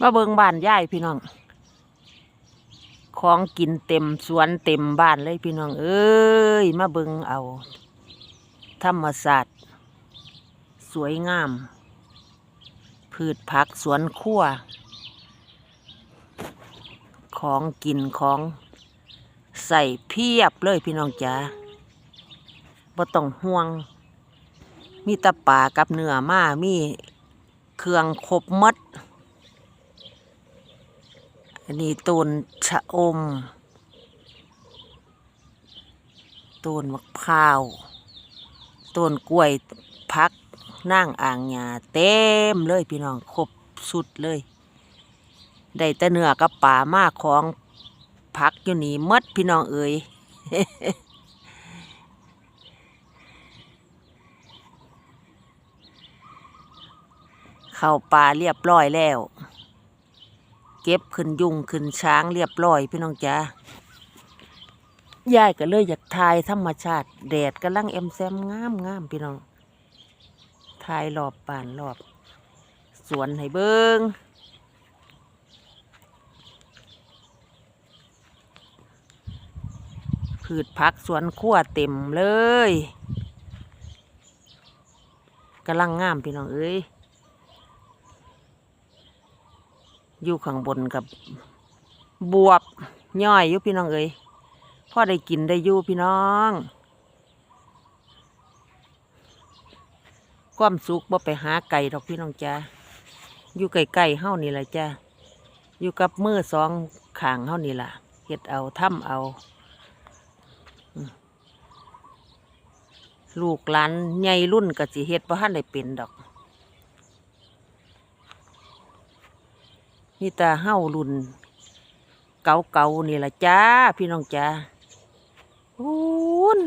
มาเบิงบ้านย่ายพี่น้อง ของกินเต็มสวนเต็มบ้านเลยพี่น้อง เอ้ย มาเบิงเอา ธรรมศาสตร์ สวยงาม พืชผักสวนครัว ของกินของใส่เพียบเลยพี่น้องจ๋าบ่ต้องห่วง มีตะป่ากับเนื้อมามีเครื่องครบมด อันนี้ต้นชะอมต้นมะพร้าวต้นกล้วยพักนั่งอ่างหญ้าเต็มเลยพี่น้องครบสุดเลย ได้แต่เนื้อกับป่ามากของพักอยู่นี่มดพี่น้องเอ๋ยเข้าป่าเรียบร้อยแล้ว เก็บขึ้นยุงขึ้นช้างเรียบร้อยพี่น้องจ้ายายก็เลยอยากถ่ายธรรมชาติ แดดกำลังเอ็มแซมงามงามพี่น้องถ่ายรอบป่านรอบ สวนให้เบิงพืชผักสวนครัวเต็มเลยกำลังงามพี่น้องเอ้ย อยู่ข้างบนกับบวบย่อยอยู่พี่น้องเอ้ยพ่อได้กินได้อยู่พี่น้อง ความสุขบ่ไปหาไก่ดอกพี่น้องจ้าอยู่ไก่ๆเฮานี่แหละจ้าอยู่กับมือสองขางเฮานี่ล่ะเฮ็ดเอาทำเอา ลูกหลานใหญ่รุ่นก็สิเฮ็ดบ่ทันได้เป็นดอก นี่ตาเฮ้ารุ่น เก่าเก่านี่ละจ้า พี่น้องจ้าอู้น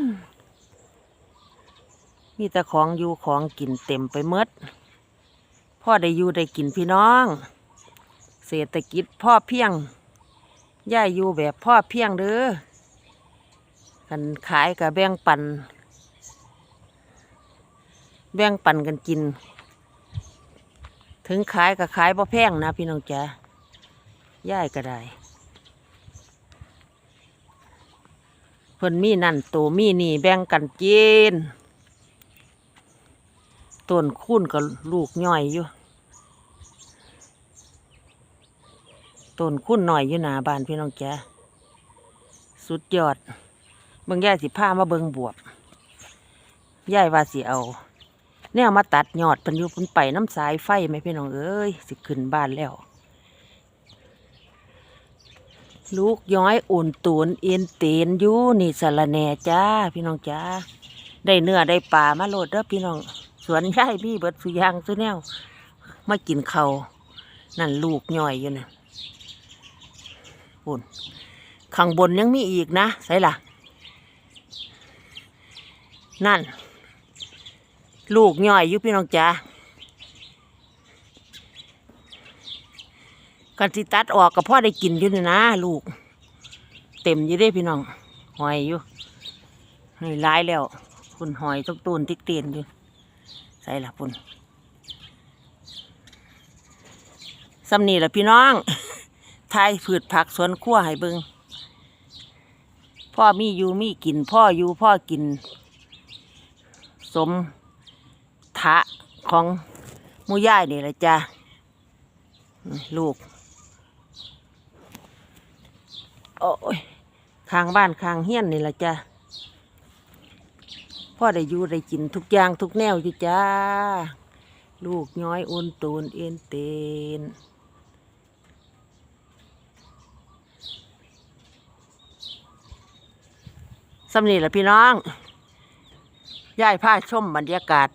มีแต่ของอยู่ของกินเต็มไปหมดพ่อได้อยู่ได้กินพี่น้อง เศรษฐกิจพ่อเพียงย่ายอยู่แบบพ่อเพียงเด้อกันขายกับแบ่งปัน แบ่งปันกันกิน ถึงขายก็ขายบ่แพงนะพี่น้องจ้า ย่ายก็ได้เพิ่นมีนั่นโตมีนี่แบ่งกันกินต้นคูนก็ลูกย่อยอยู่ต้นคูนหน่อยอยู่หน้าบ้านพี่น้องจ้าสุดยอดเบิ่งย่ายสิพามาเบิ่งบวบย่ายว่าสิเอาแนวมาตัดยอดเพิ่นอยู่เพิ่นไปน้ำสายไฟไหมพี่น้องเอ้ยสิขึ้นบ้านแล้ว ลูกย้อยอุ่นตูนเอ็นเตนอยู่นี่สะระแหน่จ้า พี่น้องจ้า ได้เนื้อได้ปลามาโหลดเด้อพี่น้อง สวนย่ายพี่เบิดสุยางสุแนวมากินเขานั่นลูกย่อยอยู่นะปุ่นข้างบนยังมีอีกนะใส่ล่ะ นั่น ลูกย่อยอยู่พี่น้องจ้า กันสิตัดออกกับพ่อได้กินอยู่นี่นะลูก เต็มอยู่เด้พี่น้อง หอยอยู่นี่ร้ายแล้วคุณหอยทุกตูนติ๊กเตียนอยู่ ใส่ละพุ่นสำนีละพี่น้องทายผืดผักสวนครัวให้เบิงพ่อมีอยู่มีกิน พ่ออยู่พ่อกิน สมทะของมูย่ายนี่แหละจ้าลูก โอ้ยข้างบ้านข้างเฮี้ยนนี่แหละจ้าพ่อได้อยู่ได้กินทุกอย่างทุกแนวอยู่จ้า ลูกย้อยอุ่นตูนเอ็นเตนสำนีละพี่น้องย่ายผ้าชมบรรยากาศ